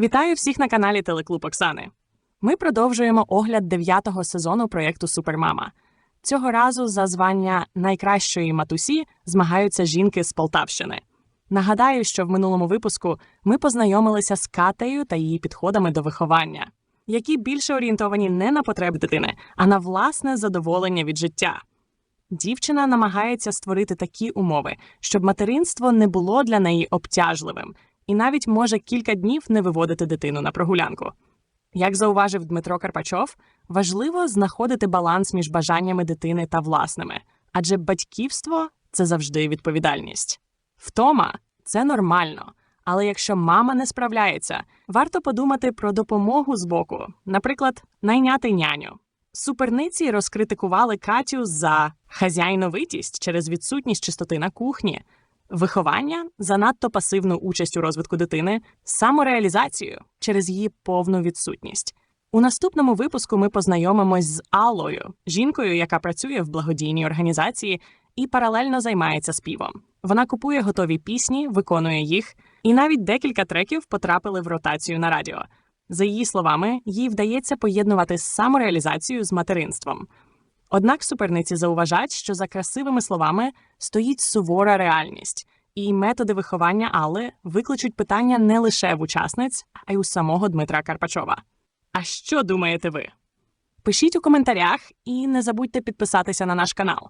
Вітаю всіх на каналі Телеклуб Оксани. Ми продовжуємо огляд дев'ятого сезону проєкту Супермама. Цього разу за звання найкращої матусі змагаються жінки з Полтавщини. Нагадаю, що в минулому випуску ми познайомилися з Катею та її підходами до виховання, які більше орієнтовані не на потреби дитини, а на власне задоволення від життя. Дівчина намагається створити такі умови, щоб материнство не було для неї обтяжливим, і навіть може кілька днів не виводити дитину на прогулянку. Як зауважив Дмитро Карпачов, важливо знаходити баланс між бажаннями дитини та власними, адже батьківство це завжди відповідальність. Втома це нормально. Але якщо мама не справляється, варто подумати про допомогу з боку, наприклад, найняти няню. Суперниці розкритикували Катю за хазяйновитість через відсутність чистоти на кухні, виховання занадто пасивну участь у розвитку дитини, самореалізацію через її повну відсутність. У наступному випуску ми познайомимось з Аллою, жінкою, яка працює в благодійній організації і паралельно займається співом. Вона купує готові пісні, виконує їх, і навіть декілька треків потрапили в ротацію на радіо. За її словами, їй вдається поєднувати самореалізацію з материнством. Однак суперниці зауважають, що за красивими словами стоїть сувора реальність, і методи виховання Алли викличуть питання не лише в учасниць, а й у самого Дмитра Карпачова. А що думаєте ви? Пишіть у коментарях і не забудьте підписатися на наш канал.